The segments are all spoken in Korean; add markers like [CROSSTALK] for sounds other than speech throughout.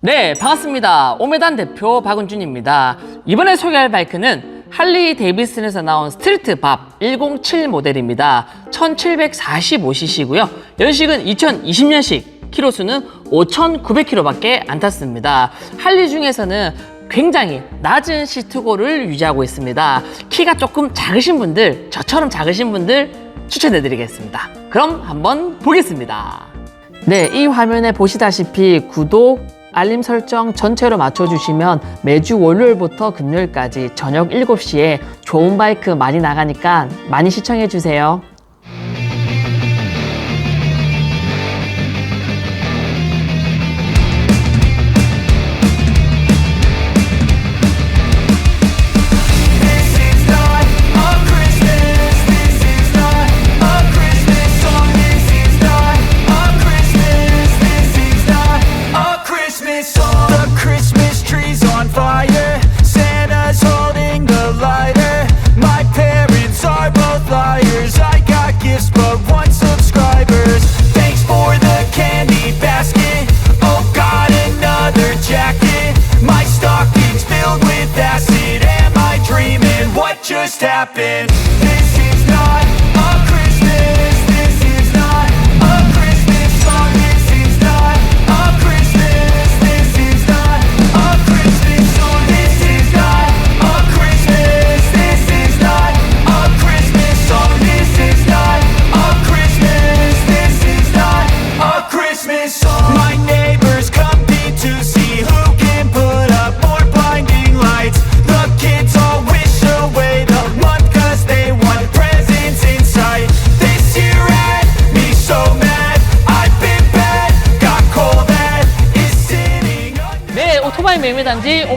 네, 반갑습니다. 오메단 대표 박은준입니다. 이번에 소개할 바이크는 할리 데이비슨에서 나온 스트리트 밥 107 모델입니다. 1745cc고요. 연식은 2020년식, 키로수는 5,900km밖에 안 탔습니다. 할리 중에서는 굉장히 낮은 시트고를 유지하고 있습니다. 키가 조금 작으신 분들, 저처럼 작으신 분들 추천해드리겠습니다. 그럼 한번 보겠습니다. 네, 이 화면에 보시다시피 구독, 알림 설정 전체로 맞춰주시면 매주 월요일부터 금요일까지 저녁 7시에 좋은 바이크 많이 나가니까 많이 시청해주세요.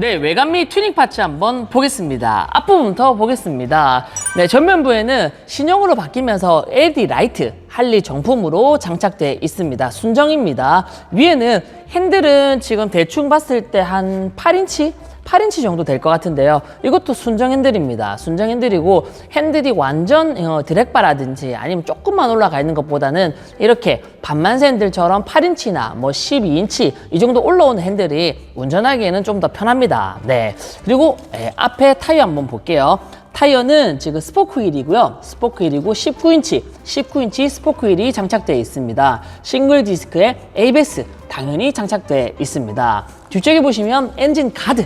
네, 외관 및 튜닝 파츠 한번 보겠습니다. 앞부분부터 보겠습니다. 네, 전면부에는 신형으로 바뀌면서 LED 라이트 할리 정품으로 장착되어 있습니다. 순정입니다. 위에는 핸들은 지금 대충 봤을 때 한 8인치? 8인치 정도 될 것 같은데요. 이것도 순정 핸들입니다. 순정 핸들이고 핸들이 완전 어, 드랙바라든지 아니면 조금만 올라가 있는 것보다는 이렇게 반만세 핸들처럼 8인치나 뭐 12인치 이 정도 올라오는 핸들이 운전하기에는 좀 더 편합니다. 네. 그리고 예, 앞에 타이어 한번 볼게요. 타이어는 지금 스포크 휠이고요. 스포크 휠이고 19인치, 19인치 스포크 휠이 장착되어 있습니다. 싱글 디스크에 ABS 당연히 장착되어 있습니다. 뒤쪽에 보시면 엔진 가드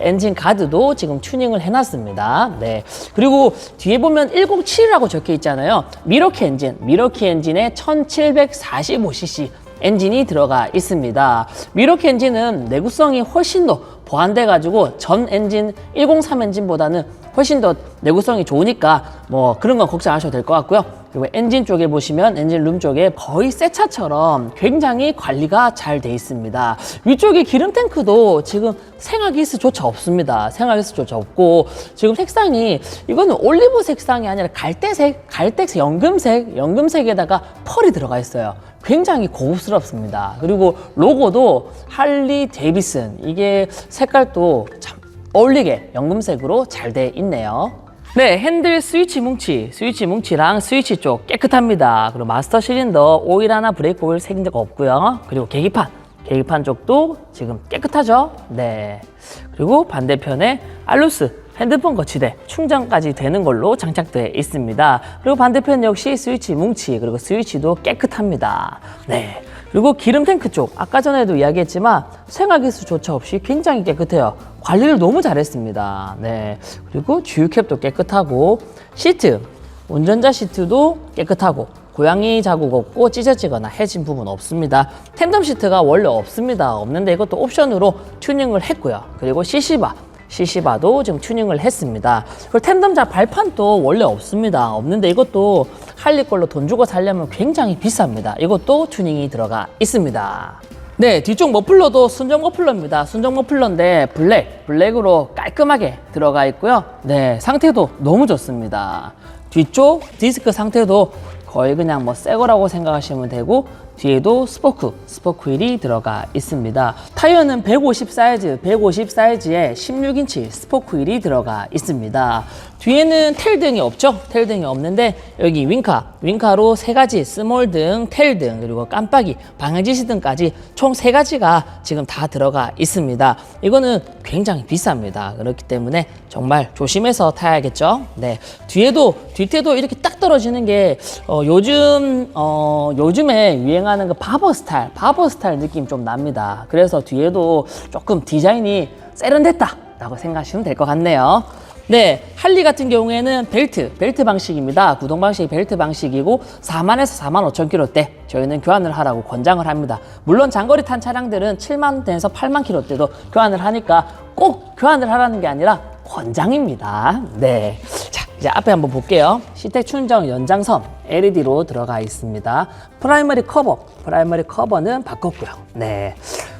엔진 가드도 지금 튜닝을 해놨습니다. 네. 그리고 뒤에 보면 107이라고 적혀 있잖아요. 미러키 엔진, 미러키 엔진에 1745cc 엔진이 들어가 있습니다. 미러키 엔진은 내구성이 훨씬 더 보완돼 가지고 전 엔진 103 엔진보다는 훨씬 더 내구성이 좋으니까 뭐 그런 건 걱정 안 하셔도 될 것 같고요. 그리고 엔진 쪽에 보시면 엔진 룸 쪽에 거의 새 차처럼 굉장히 관리가 잘 돼 있습니다. 위쪽에 기름 탱크도 지금 생화기스조차 없습니다. 생화기스조차 없고 지금 색상이 이거는 올리브 색상이 아니라 갈대색, 갈대색, 연금색, 연금색에다가 펄이 들어가 있어요. 굉장히 고급스럽습니다. 그리고 로고도 할리 데이비슨 이게 색깔도 참 어울리게 연금색으로 잘 돼 있네요. 네, 핸들 스위치 뭉치, 스위치 뭉치랑 스위치 쪽 깨끗합니다. 그리고 마스터 실린더 오일 하나 브레이크 오일 새긴 적 없고요. 그리고 계기판, 계기판 쪽도 지금 깨끗하죠? 네. 그리고 반대편에 알루스 핸드폰 거치대 충전까지 되는 걸로 장착되어 있습니다. 그리고 반대편 역시 스위치 뭉치 그리고 스위치도 깨끗합니다. 네. 그리고 기름 탱크 쪽 아까 전에도 이야기했지만 생화기수조차 없이 굉장히 깨끗해요. 관리를 너무 잘했습니다. 네. 그리고 주유캡도 깨끗하고 시트 운전자 시트도 깨끗하고 고양이 자국 없고 찢어지거나 해진 부분 없습니다. 템덤 시트가 원래 없습니다. 없는데 이것도 옵션으로 튜닝을 했고요. 그리고 CC바 CC바도 지금 튜닝을 했습니다. 그리고 템덤자 발판도 원래 없습니다. 없는데 이것도 할리 걸로 돈 주고 살려면 굉장히 비쌉니다. 이것도 튜닝이 들어가 있습니다. 네, 뒤쪽 머플러도 순정 머플러입니다. 순정 머플러인데 블랙, 블랙으로 깔끔하게 들어가 있고요. 네, 상태도 너무 좋습니다. 뒤쪽 디스크 상태도 거의 그냥 뭐 새 거라고 생각하시면 되고 뒤에도 스포크, 스포크 휠이 들어가 있습니다. 타이어는 150 사이즈, 150 사이즈에 16인치 스포크 휠이 들어가 있습니다. 뒤에는 텔 등이 없죠? 텔 등이 없는데 여기 윙카, 윙카로 세 가지 스몰 등, 텔 등, 그리고 깜빡이, 방향지시 등까지 총 세 가지가 지금 다 들어가 있습니다. 이거는 굉장히 비쌉니다. 그렇기 때문에 정말 조심해서 타야겠죠? 네. 뒤에도, 뒤태도 이렇게 딱 떨어지는 게 어, 요즘, 어, 요즘에 유행하는 그 바버 스타일, 바버 스타일 느낌 좀 납니다. 그래서 뒤에도 조금 디자인이 세련됐다. 라고 생각하시면 될 것 같네요. 네, 할리 같은 경우에는 벨트, 벨트 방식입니다. 구동 방식이 벨트 방식이고 4만에서 4만 5천 킬로대 저희는 교환을 하라고 권장을 합니다. 물론 장거리 탄 차량들은 7만 대에서 8만 킬로대도 교환을 하니까 꼭 교환을 하라는 게 아니라 권장입니다. 네. 자, 이제 앞에 한번 볼게요. 시택 충전 연장선 LED로 들어가 있습니다. 프라이머리 커버, 프라이머리 커버는 바꿨고요. 네.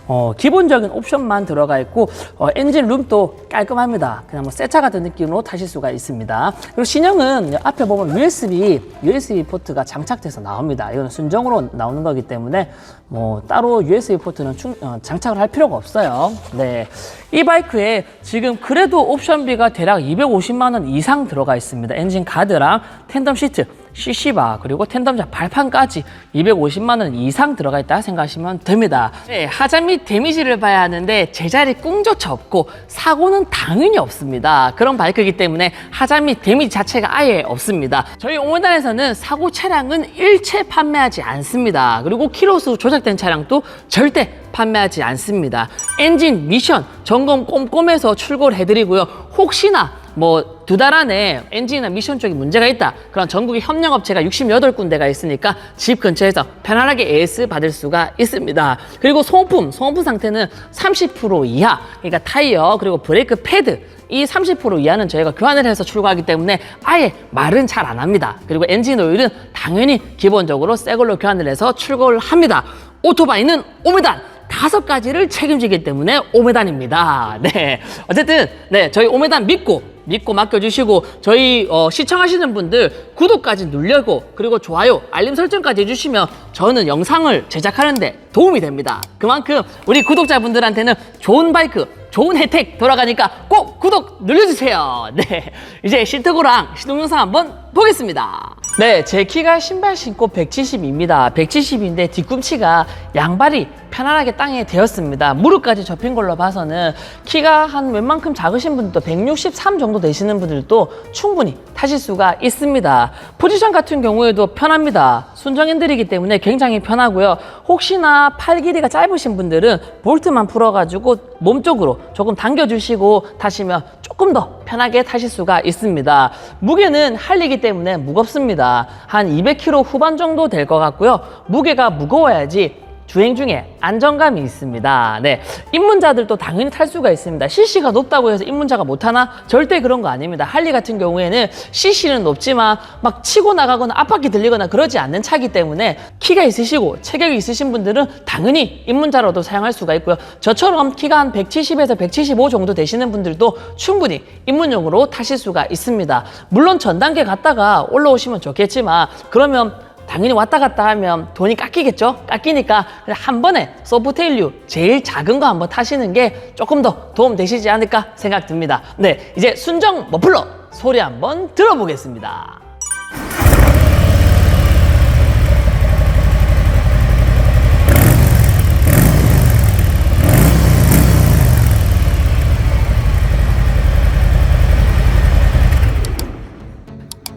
어, 기본적인 옵션만 들어가 있고 어, 엔진 룸도 깔끔합니다. 그냥 뭐 새 차 같은 느낌으로 타실 수가 있습니다. 그리고 신형은 앞에 보면 USB USB 포트가 장착돼서 나옵니다. 이건 순정으로 나오는 거기 때문에 뭐 따로 USB 포트는 충- 어, 장착을 할 필요가 없어요. 네, 이 바이크에 지금 그래도 옵션비가 대략 250만 원 이상 들어가 있습니다. 엔진 가드랑 텐덤 시트. CC바 그리고 텐덤자 발판까지 250만 원 이상 들어가 있다 생각하시면 됩니다. 네, 하자 및 데미지를 봐야 하는데 제자리 꿍조차 없고 사고는 당연히 없습니다. 그런 바이크이기 때문에 하자 및 데미지 자체가 아예 없습니다. 저희 옹호단에서는 사고 차량은 일체 판매하지 않습니다. 그리고 키로수 조작된 차량도 절대 판매하지 않습니다. 엔진 미션 점검 꼼꼼해서 출고를 해드리고요. 혹시나 뭐 두 달 안에 엔진이나 미션 쪽에 문제가 있다. 그런 전국의 협력업체가 68군데가 있으니까 집 근처에서 편안하게 AS 받을 수가 있습니다. 그리고 소모품, 소모품 상태는 30% 이하, 그러니까 타이어 그리고 브레이크 패드 이 30% 이하는 저희가 교환을 해서 출고하기 때문에 아예 말은 잘 안 합니다. 그리고 엔진 오일은 당연히 기본적으로 새 걸로 교환을 해서 출고를 합니다. 오토바이는 오메단 다섯 가지를 책임지기 때문에 오메단입니다. [LAUGHS] 네. 어쨌든, 네. 저희 오메단 믿고, 믿고 맡겨주시고, 저희, 어, 시청하시는 분들 구독까지 누르고, 그리고 좋아요, 알림 설정까지 해주시면 저는 영상을 제작하는데 도움이 됩니다. 그만큼 우리 구독자분들한테는 좋은 바이크, 좋은 혜택 돌아가니까 꼭 구독 눌러주세요. [LAUGHS] 네. 이제 시트고랑 시동 영상 한번 보겠습니다. 네, 제 키가 신발 신고 170입니다. 170인데 뒤꿈치가 양발이 편안하게 땅에 대었습니다. 무릎까지 접힌 걸로 봐서는 키가 한 웬만큼 작으신 분들도 163 정도 되시는 분들도 충분히 타실 수가 있습니다. 포지션 같은 경우에도 편합니다. 순정 핸들이기 때문에 굉장히 편하고요. 혹시나 팔 길이가 짧으신 분들은 볼트만 풀어가지고 몸 쪽으로 조금 당겨주시고 타시면 조금 더 편하게 타실 수가 있습니다. 무게는 할리기 때문에 무겁습니다. 한 200kg 후반 정도 될 것 같고요. 무게가 무거워야지 주행 중에 안정감이 있습니다. 네. 입문자들도 당연히 탈 수가 있습니다. CC가 높다고 해서 입문자가 못하나? 절대 그런 거 아닙니다. 할리 같은 경우에는 CC는 높지만 막 치고 나가거나 앞바퀴 들리거나 그러지 않는 차기 때문에 키가 있으시고 체격이 있으신 분들은 당연히 입문자로도 사용할 수가 있고요. 저처럼 키가 한 170에서 175 정도 되시는 분들도 충분히 입문용으로 타실 수가 있습니다. 물론 전 단계 갔다가 올라오시면 좋겠지만 그러면 당연히 왔다 갔다 하면 돈이 깎이겠죠? 깎이니까 한 번에 소프테일류 제일 작은 거 한번 타시는 게 조금 더 도움 되시지 않을까 생각 듭니다. 네, 이제 순정 머플러 소리 한번 들어보겠습니다.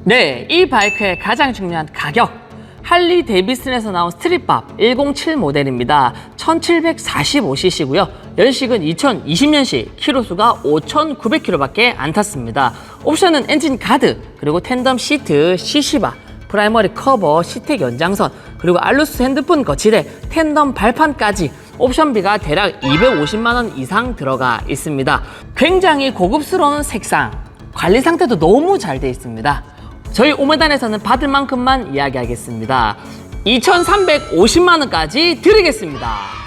네, 이 바이크의 가장 중요한 가격. 할리 데이비슨에서 나온 스트릿밥 107 모델입니다. 1745cc고요. 연식은 2020년식, 키로수가 5,900km밖에 안 탔습니다. 옵션은 엔진 가드, 그리고 텐덤 시트, CC바, 프라이머리 커버, 시택 연장선, 그리고 알루스 핸드폰 거치대, 텐덤 발판까지 옵션비가 대략 250만 원 이상 들어가 있습니다. 굉장히 고급스러운 색상, 관리 상태도 너무 잘 돼 있습니다. 저희 오메단에서는 받을 만큼만 이야기하겠습니다. 2,350만 원까지 드리겠습니다.